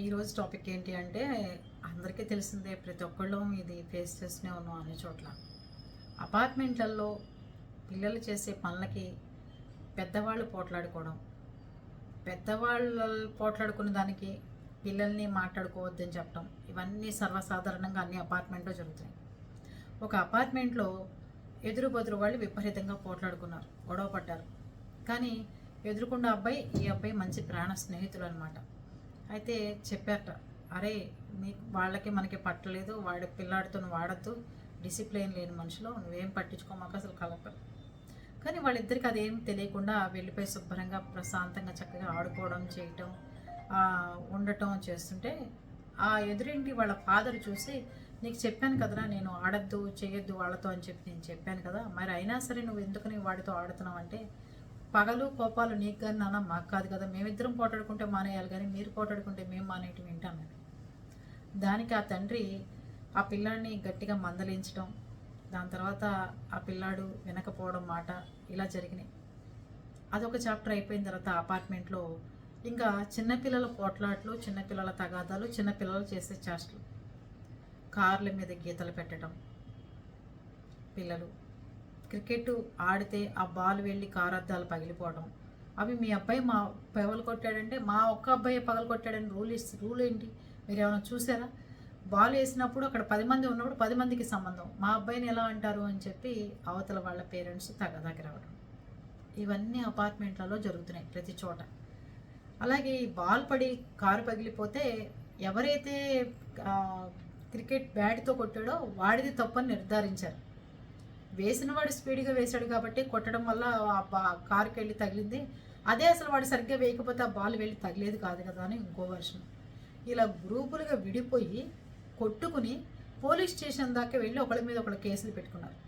ఈరోజు టాపిక్ ఏంటి అంటే అందరికీ తెలిసిందే ప్రతి ఒక్కళ్ళు ఇది ఫేస్ చేస్తూనే ఉన్నాం అన్ని చోట్ల. అపార్ట్మెంట్లలో పిల్లలు చేసే పనులకి పెద్దవాళ్ళు పోట్లాడుకోవడం. పెద్దవాళ్ళు పోట్లాడుకున్న దానికి పిల్లల్ని మాట్లాడుకోవద్దని చెప్పడం. ఇవన్నీ సర్వసాధారణంగా అన్ని అపార్ట్మెంట్లో జరుగుతాయి. ఒక అపార్ట్మెంట్లో ఎదురు బదురు వాళ్ళు విపరీతంగా పోట్లాడుకున్నారు గొడవ పడ్డారు. కానీ ఎదురుకుండా అబ్బాయి ఈ అబ్బాయి మంచి ప్రాణ స్నేహితులు అనమాట అయితే చెప్పారట అరే నీకు వాళ్ళకి మనకి పట్టలేదు వాడి పిల్లాడితో నువ్వు వాడద్దు డిసిప్లిన్ లేని మనుషులు నువ్వేం పట్టించుకోమాక అసలు కలపరు కానీ వాళ్ళిద్దరికి అదేం తెలియకుండా వెళ్ళిపోయి శుభ్రంగా ప్రశాంతంగా చక్కగా ఆడుకోవడం చేయటం ఉండటం చేస్తుంటే ఆ ఎదురింటి వాళ్ళ ఫాదర్ చూసి నీకు చెప్పాను కదరా నేను ఆడద్దు చేయొద్దు వాళ్ళతో అని చెప్పి నేను చెప్పాను కదా మరి అయినా సరే నువ్వు ఎందుకు నీ వాడితో ఆడుతున్నావు? అంటే పగలు కోపాలు నీకు కానీ నాన్న మాకు కాదు కదా. మేమిద్దరం పోటాడుకుంటే మానేయాలి కానీ మీరు పోటాడుకుంటే మేము మానేయటం వింటాను దానికి ఆ తండ్రి ఆ పిల్లాడిని గట్టిగా మందలించడం దాని తర్వాత ఆ పిల్లాడు వినకపోవడం మాట ఇలా జరిగినాయి. అదొక చాప్టర్ అయిపోయిన తర్వాత అపార్ట్మెంట్లో ఇంకా చిన్నపిల్లల పోట్లాట్లు చిన్నపిల్లల తగాదాలు చిన్నపిల్లలు చేసే చేష్టలు. కార్ల మీద గీతలు పెట్టడం పిల్లలు క్రికెట్ ఆడితే ఆ బాల్ వెళ్ళి కారు అద్దాలు పగిలిపోవడం అవి మీ అబ్బాయి మా పగలు కొట్టాడంటే మా ఒక్క అబ్బాయి పగలు కొట్టాడని రూల్ ఇస్తే రూల్ ఏంటి? మీరు ఏమైనా చూసారా? బాల్ వేసినప్పుడు అక్కడ పది మంది ఉన్నప్పుడు పది మందికి సంబంధం. మా అబ్బాయిని ఎలా అంటారు అని చెప్పి అవతల వాళ్ళ పేరెంట్స్ తగ్గదాకి రావడం ఇవన్నీ అపార్ట్మెంట్లలో జరుగుతున్నాయి ప్రతి చోట. అలాగే ఈ బాల్ పడి కారు పగిలిపోతే ఎవరైతే క్రికెట్ బ్యాట్తో కొట్టాడో వాడిది తప్పని నిర్ధారించారు. వేసిన వాడు స్పీడ్గా వేశాడు కాబట్టి కొట్టడం వల్ల ఆ బా కారుకి వెళ్ళి తగిలింది. అదే అసలు వాడు సరిగ్గా వేయకపోతే ఆ బాల్ వెళ్ళి తగిలేదు కాదు కదా అని ఇంకో వర్షం. ఇలా గ్రూపులుగా విడిపోయి కొట్టుకుని పోలీస్ స్టేషన్ దాకా వెళ్ళి ఒకళ్ళ మీద ఒకళ్ళ కేసులు పెట్టుకున్నారు.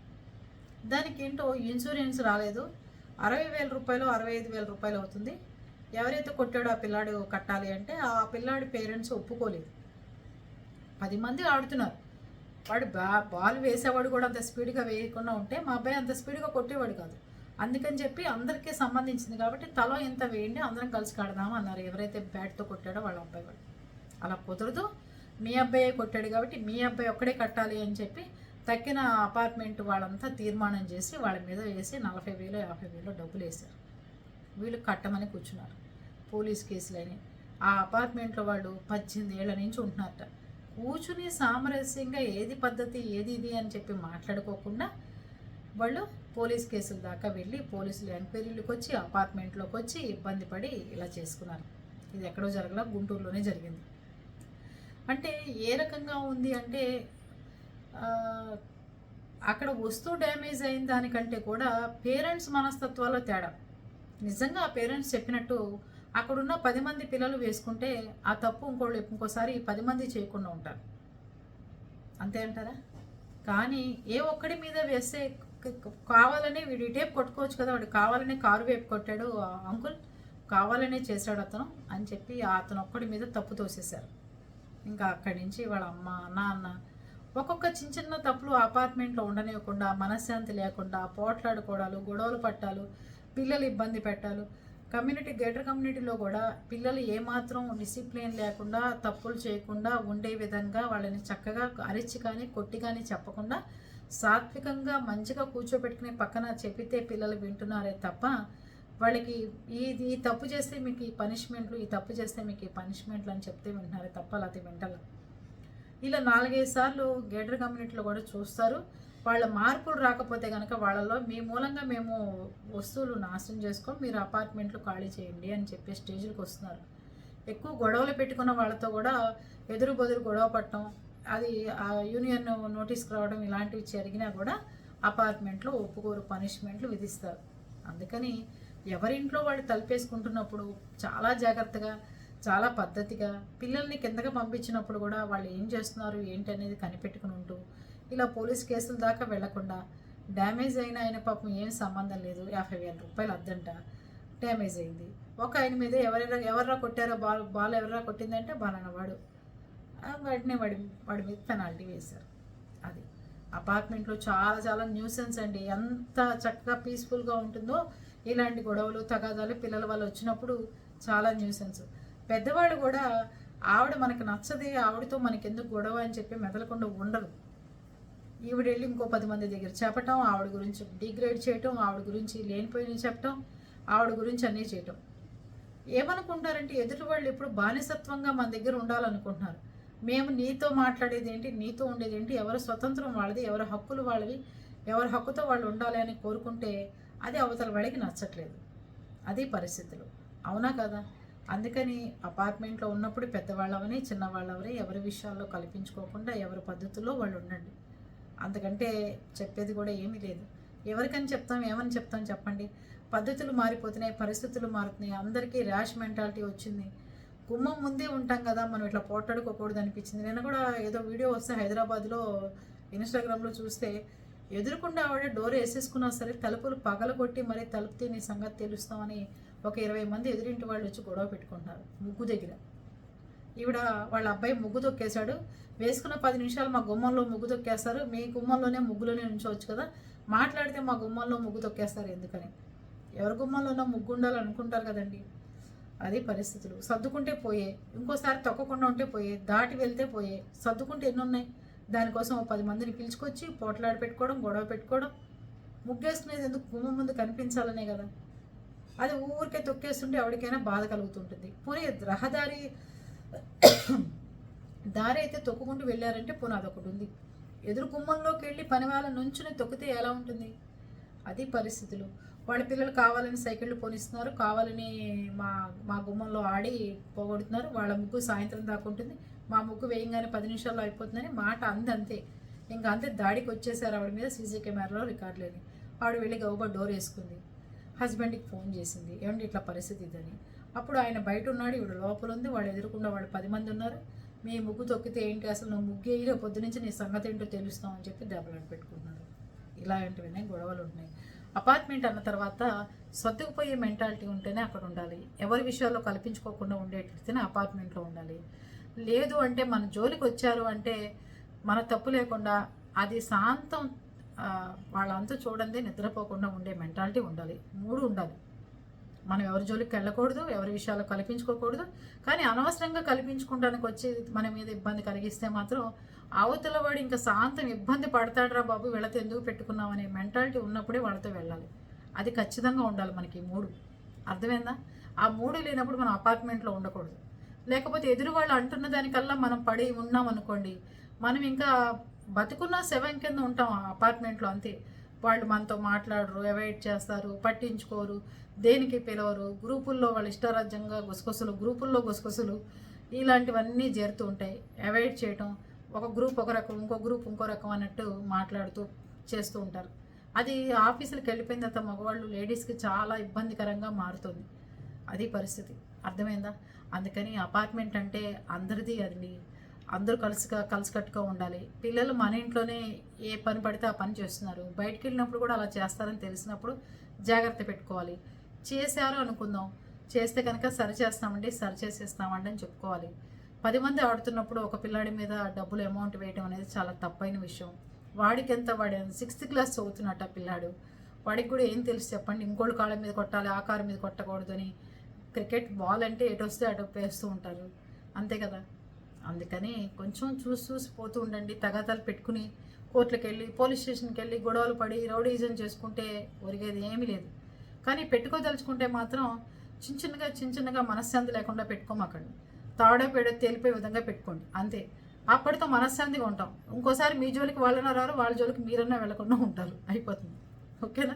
దానికి ఏంటో ఇన్సూరెన్స్ రాలేదు. అరవై వేల రూపాయలు అరవై ఐదు వేల రూపాయలు అవుతుంది. ఎవరైతే కొట్టాడో ఆ పిల్లాడు కట్టాలి అంటే ఆ పిల్లాడి పేరెంట్స్ ఒప్పుకోలేదు. పది మంది ఆడుతున్నారు. వాడు బా బాల్ వేసేవాడు కూడా అంత స్పీడ్గా వేయకుండా ఉంటే మా అబ్బాయి అంత స్పీడ్గా కొట్టేవాడు కాదు. అందుకని చెప్పి అందరికీ సంబంధించింది కాబట్టి తలో ఎంత వేయండి అందరం కలిసి కడదాం అన్నారు. ఎవరైతే బ్యాట్తో కొట్టాడో వాళ్ళ అబ్బాయి వాడు అలా కుదరదు. మీ అబ్బాయే కొట్టాడు కాబట్టి మీ అబ్బాయి ఒక్కడే కట్టాలి అని చెప్పి తక్కిన అపార్ట్మెంట్ వాళ్ళంతా తీర్మానం చేసి వాళ్ళ మీద వేసి నలభై వేలు యాభై వేలు డబ్బులు వేశారు. వీళ్ళు కట్టమని కూర్చున్నారు. పోలీస్ కేసులని. ఆ అపార్ట్మెంట్లో వాళ్ళు పద్దెనిమిది ఏళ్ళ నుంచి ఉంటున్నారట. కూర్చుని సామరస్యంగా ఏది పద్ధతి ఏది ఇది అని చెప్పి మాట్లాడుకోకుండా వాళ్ళు పోలీస్ కేసుల దాకా వెళ్ళి పోలీసులు ఎంక్వైరీలకు వచ్చి అపార్ట్మెంట్లోకి వచ్చి ఇబ్బంది పడి ఇలా చేసుకున్నారు. ఇది ఎక్కడో జరగల గుంటూరులోనే జరిగింది. అంటే ఏ రకంగా ఉంది అంటే అక్కడ వస్తువు డ్యామేజ్ అయిన దానికంటే కూడా పేరెంట్స్ మనస్తత్వాల్లో తేడా. నిజంగా ఆ పేరెంట్స్ చెప్పినట్టు అక్కడున్న పది మంది పిల్లలు వేసుకుంటే ఆ తప్పు ఇంకోళ్ళు ఇంకోసారి పది మంది చేయకుండా ఉంటారు. అంతే అంటారా? కానీ ఏ ఒక్కడి మీద వేస్తే కావాలనే వీడి టేప్ కొట్టుకోవచ్చు కదా వాడు కావాలనే కారు వేపు కొట్టాడు ఆ అంకుల్ కావాలనే చేశాడు అతను అని చెప్పి అతను ఒక్కడి మీద తప్పు తోసేశారు. ఇంకా అక్కడి నుంచి వాళ్ళ అమ్మ నాన్న ఒక్కొక్క చిన్న చిన్న తప్పులు అపార్ట్మెంట్లో ఉండనివ్వకుండా మనశ్శాంతి లేకుండా పోట్లాడుకోవడాలు గొడవలు పట్టాలు పిల్లలు ఇబ్బంది పెట్టాలు కమ్యూనిటీ గేటర్ కమ్యూనిటీలో కూడా పిల్లలు ఏమాత్రం డిసిప్లిన్ లేకుండా తప్పులు చేయకుండా ఉండే విధంగా వాళ్ళని చక్కగా అరిచి కానీ కొట్టి కానీ చెప్పకుండా సాత్వికంగా మంచిగా కూర్చోబెట్టుకుని పక్కన చెప్పితే పిల్లలు వింటున్నారే తప్ప వాళ్ళకి ఈ ఈ తప్పు చేస్తే మీకు ఈ పనిష్మెంట్లు ఈ తప్పు చేస్తే మీకు ఈ పనిష్మెంట్లు అని చెప్తే వింటున్నారే తప్ప అలా వింటల? ఇలా నాలుగైదు సార్లు గేటర్ కమ్యూనిటీలో కూడా చూస్తారు. వాళ్ళ మార్పులు రాకపోతే కనుక వాళ్ళలో మీ మూలంగా మేము వస్తువులు నాశనం చేసుకొని మీరు అపార్ట్మెంట్లు ఖాళీ చేయండి అని చెప్పే స్టేజ్లకు వస్తున్నారు. ఎక్కువ గొడవలు పెట్టుకున్న వాళ్ళతో కూడా ఎదురు బెదురు గొడవ పట్టడం అది ఆ యూనియన్ నోటీస్కి రావడం ఇలాంటివి జరిగినా కూడా అపార్ట్మెంట్లో ఒప్పుకోరు పనిష్మెంట్లు విధిస్తారు. అందుకని ఎవరింట్లో వాళ్ళు తలుపేసుకుంటున్నప్పుడు చాలా జాగ్రత్తగా చాలా పద్ధతిగా పిల్లల్ని కిందకి పంపించినప్పుడు కూడా వాళ్ళు ఏం చేస్తున్నారు ఏంటి అనేది కనిపెట్టుకుని ఉంటూ ఇలా పోలీస్ కేసుల దాకా వెళ్ళకుండా డ్యామేజ్ అయిన ఆయన పాపం ఏం సంబంధం లేదు. యాభై వేల రూపాయలు అద్దంట. డ్యామేజ్ అయింది. ఒక ఆయన మీద ఎవరైనా ఎవర్రా కొట్టారో బాల్ బాల్ ఎవర్రా కొట్టిందంటే బాలన్న వాడు ఆ, వాడి వాడి మీద పెనాల్టీ వేశారు. అది అపార్ట్మెంట్లో చాలా చాలా న్యూసెన్స్ అండి. ఎంత చక్కగా పీస్ఫుల్గా ఉంటుందో ఇలాంటి గొడవలు తగాదాలు పిల్లల వల్ల వచ్చినప్పుడు చాలా న్యూసెన్స్. పెద్దవాళ్ళు కూడా ఆవిడ మనకు నచ్చది ఆవిడతో మనకి ఎందుకు గొడవ అని చెప్పి మెదలకుండా ఉండరు. ఈవిడ వెళ్ళి ఇంకో పది మంది దగ్గర చెప్పటం ఆవిడ గురించి డిగ్రేడ్ చేయటం ఆవిడ గురించి లేనిపోయిన చెప్పటం ఆవిడ గురించి అన్నీ చేయటం. ఏమనుకుంటారంటే ఎదుటి వాళ్ళు ఇప్పుడు బానిసత్వంగా మన దగ్గర ఉండాలనుకుంటున్నారు. మేము నీతో మాట్లాడేది ఏంటి నీతో ఉండేది ఏంటి ఎవరి స్వతంత్రం వాళ్ళది ఎవరి హక్కులు వాళ్ళవి ఎవరి హక్కుతో వాళ్ళు ఉండాలి అని కోరుకుంటే అది అవతల వాళ్ళకి నచ్చట్లేదు. అది పరిస్థితులు. అవునా కదా? అందుకని అపార్ట్మెంట్లో ఉన్నప్పుడు పెద్దవాళ్ళవని చిన్నవాళ్ళవని ఎవరి విషయాల్లో కల్పించుకోకుండా ఎవరి పద్ధతుల్లో వాళ్ళు ఉండండి. అంతకంటే చెప్పేది కూడా ఏమీ లేదు. ఎవరికని చెప్తాం ఏమని చెప్తాం చెప్పండి. పద్ధతులు మారిపోతున్నాయి పరిస్థితులు మారుతున్నాయి. అందరికీ ర్యాష్ మెంటాలిటీ వచ్చింది. గుమ్మం ముందే ఉంటాం కదా మనం ఇట్లా పోట్లాడుకోకూడదు అనిపించింది. నేను కూడా ఏదో వీడియో వస్తే హైదరాబాద్లో ఇన్స్టాగ్రామ్లో చూస్తే ఎదురుకుండా ఆవిడ డోర్ వేసేసుకున్నా సరే తలుపులు పగలగొట్టి మరీ తలుపు తిని సంగతి తెలుస్తామని ఒక ఇరవై మంది ఎదురింటి వాళ్ళు వచ్చి గొడవ పెట్టుకుంటున్నారు ముగ్గు దగ్గర. ఈవిడ వాళ్ళ అబ్బాయి ముగ్గు తొక్కేశాడు. వేసుకున్న పది నిమిషాలు మా గుమ్మంలో ముగ్గు తొక్కేస్తారు. మీ గుమ్మంలోనే ముగ్గులోనే ఉంచవచ్చు కదా. మాట్లాడితే మా గుమ్మంలో ముగ్గు తొక్కేస్తారు ఎందుకని? ఎవరి గుమ్మంలోనో ముగ్గు ఉండాలి అనుకుంటారు కదండి. అది పరిస్థితులు. సర్దుకుంటే పోయే. ఇంకోసారి తొక్కకుండా ఉంటే పోయే. దాటి వెళ్తే పోయే. సర్దుకుంటే ఎన్ని ఉన్నాయి దానికోసం ఓ పది మందిని పిలుచుకొచ్చి పోట్లాడి పెట్టుకోవడం గొడవ పెట్టుకోవడం ముగ్గేసుకునేది ఎందుకు? గుమ్మం ముందు కనిపించాలనే కదా. అది ఊరికే తొక్కేస్తుంటే ఎవరికైనా బాధ కలుగుతుంటుంది. పోనీ రహదారి దారి అయితే తొక్కుకుంటూ వెళ్ళారంటే పోనీ అదొకటి ఉంది. ఎదురు గుమ్మంలోకి వెళ్ళి పని వాళ్ళ నుంచుని తొక్కితే ఎలా ఉంటుంది? అది పరిస్థితులు. వాళ్ళ పిల్లలు కావాలని సైకిళ్ళు పోనిస్తున్నారు. కావాలని మా మా గుమ్మంలో ఆడి పోగొడుతున్నారు. వాళ్ళ ముగ్గు సాయంత్రం దాకా ఉంటుంది. మా ముగ్గు వేయంగానే పది నిమిషాల్లో అయిపోతుందని మాట అందంతే. ఇంకా అంతే దాడికి వచ్చేసారు ఆవిడ మీద సీసీ కెమెరాలో రికార్డులేని ఆవిడ వెళ్ళి గౌబ డోర్ వేసుకుంది. హస్బెండ్కి ఫోన్ చేసింది. ఏమంటే ఇట్లా పరిస్థితి ఇదని? అప్పుడు ఆయన బయట ఉన్నాడు ఈవిడ లోపల ఉంది వాడు ఎదురుకుండా వాళ్ళు పది మంది ఉన్నారు. మీ ముగ్గు తొక్కితే ఏంటి? అసలు నువ్వు ముగ్గు వేయలే పొద్దు నుంచి నీ సంగతి ఏంటో తెలుస్తాం అని చెప్పి దెబ్బలాట పెట్టుకున్నారు ఇలాంటివన్నీ గొడవలు ఉన్నాయి అపార్ట్మెంట్ అన్న తర్వాత సర్దుకుపోయే మెంటాలిటీ ఉంటేనే అక్కడ ఉండాలి. ఎవరి విషయాల్లో కల్పించుకోకుండా ఉండేటైతేనే అపార్ట్మెంట్లో ఉండాలి. లేదు అంటే మన జోలికి వచ్చారు అంటే మన తప్పు లేకుండా అది శాంతం వాళ్ళంతా చూడండి నిద్రపోకుండా ఉండే మెంటాలిటీ ఉండాలి. మూడు ఉండాలి. మనం ఎవరి జోలికి వెళ్ళకూడదు ఎవరి విషయాలు కల్పించుకోకూడదు కానీ అనవసరంగా కల్పించుకోవడానికి వచ్చి మన మీద ఇబ్బంది కలిగిస్తే మాత్రం అవతల వాడు ఇంకా శాంతం ఇబ్బంది పడతాడురా బాబు వీళ్ళతో ఎందుకు పెట్టుకున్నాం అనే మెంటాలిటీ ఉన్నప్పుడే వాళ్ళతో వెళ్ళాలి. అది ఖచ్చితంగా ఉండాలి మనకి మూడు. అర్థమైందా? ఆ మూడు లేనప్పుడు మనం అపార్ట్మెంట్లో ఉండకూడదు. లేకపోతే ఎదురు వాళ్ళు అంటున్న దానికల్లా మనం పడి ఉన్నాం అనుకోండి మనం ఇంకా బతుకున్న సెవెన్ కింద ఉంటాం ఆ అపార్ట్మెంట్లో అంతే. వాళ్ళు మనతో మాట్లాడరు అవాయిడ్ చేస్తారు పట్టించుకోరు దేనికి పిలవరు గ్రూపుల్లో వాళ్ళు ఇష్టారాజ్యంగా గుసగుసలు గ్రూపుల్లో గుసగుసలు ఇలాంటివన్నీ చేరుతూ ఉంటాయి. అవాయిడ్ చేయటం ఒక గ్రూప్ ఒక రకం ఇంకో గ్రూప్ ఇంకో రకం అన్నట్టు మాట్లాడుతూ చేస్తూ ఉంటారు. అది ఆఫీసులకు వెళ్ళిపోయిన తర్వాత మగవాళ్ళు లేడీస్కి చాలా ఇబ్బందికరంగా మారుతుంది. అది పరిస్థితి. అర్థమైందా? అందుకని అపార్ట్మెంట్ అంటే అందరిది అది. అందరూ కలిసిగా కలిసికట్టుగా ఉండాలి. పిల్లలు మన ఇంట్లోనే ఏ పని పడితే ఆ పని చేస్తున్నారు. బయటికి వెళ్ళినప్పుడు కూడా అలా చేస్తారని తెలిసినప్పుడు జాగ్రత్త పెట్టుకోవాలి. చేశారు అనుకుందాం. చేస్తే కనుక సరి చేస్తామండి సరి చేసేస్తామండి అని చెప్పుకోవాలి. పది మంది ఆడుతున్నప్పుడు ఒక పిల్లాడి మీద డబ్బులు అమౌంట్ వేయడం అనేది చాలా తప్పైన విషయం. వాడికి ఎంత? వాడు సిక్స్త్ క్లాస్ చదువుతున్నట్టు ఆ పిల్లాడు. వాడికి కూడా ఏం తెలుసు చెప్పండి. ఇంకోటి కాళ్ళ మీద కొట్టాలి ఆ కారు మీద కొట్టకూడదు అని క్రికెట్ బాల్ అంటే ఎటు వస్తే అటు వేస్తూ ఉంటారు. అంతే కదా? అందుకని కొంచెం చూసి చూసి పోతూ ఉండండి. తగాదాలు పెట్టుకుని కోర్టులకు వెళ్ళి పోలీస్ స్టేషన్కి వెళ్ళి గొడవలు పడి రౌడీజం చేసుకుంటే ఒరిగేది ఏమీ లేదు. కానీ పెట్టుకోదలుచుకుంటే మాత్రం చిన్న చిన్నగా చిన్న చిన్నగా మనశ్శాంతి లేకుండా పెట్టుకోమాకండి. తాడో పేడో తేలిపోయే విధంగా పెట్టుకోండి. అంతే. అప్పటితో మనశ్శాంతిగా ఉంటాం. ఇంకోసారి మీ జోలికి వాళ్ళన రారు వాళ్ళ జోలికి మీరన్నా వెళ్ళకుండా ఉంటారు. అయిపోతుంది. ఓకేనా?